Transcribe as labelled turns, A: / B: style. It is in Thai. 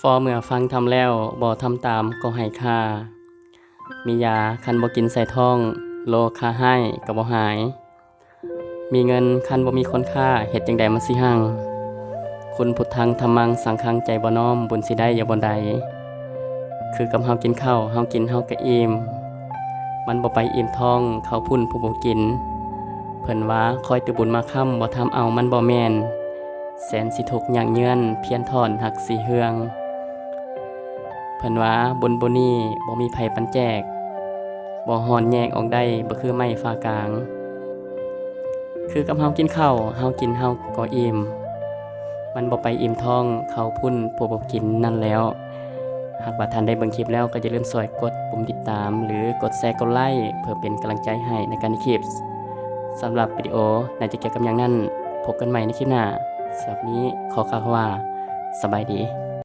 A: ฟอเมื่อฟังทำแล้วบ่ทำตามก็ให้ค่า มียาคันบ่กินใส่ท้อง โลคาให้ก็บ่หาย มีเงินคันบ่มีคนค่าเฮ็ดจังใดมันสิหังคุณพุทธังธรรมังสังฆังใจบ่น้อมบุญสิได้อย่าบ่ใด คือกับเฮากินข้าวเฮากินเฮาก็อิ่มมันบ่ไปอิ่มท้องเขาพุ่นผู้บ่กิน เพิ่นว่าคอยตืบุญมาค้ำบ่ทำเอามันบ่แมนแสนสิทุกข์ยากเยือนเพียนทอนหักสีเฮือง เพิ่นว่าบุญบ่นี้บ่มีไผปันแจกบ่ฮ้อนแยกออกได้บ่คือไม้ฟ้ากลาง คือกับเฮากินข้าวเฮากินเฮาก็อิ่ม มันบ่ไปอิ่มท้องเขาพุ่นผู้บ่กินนั่นแล้ว หากว่าท่านได้เบิ่งคลิปแล้วก็อย่าลืมสวยกดปุ่มติดตาม หรือกดแชร์กดไลค์เพื่อเป็นกำลังใจให้ในการคลิป สำหรับวิดีโอน่าจะเกี่ยวกับอย่างนั้นพบกันใหม่ในคลิปหน้าสำหรับนี้ขอกล่าวว่าสบายดี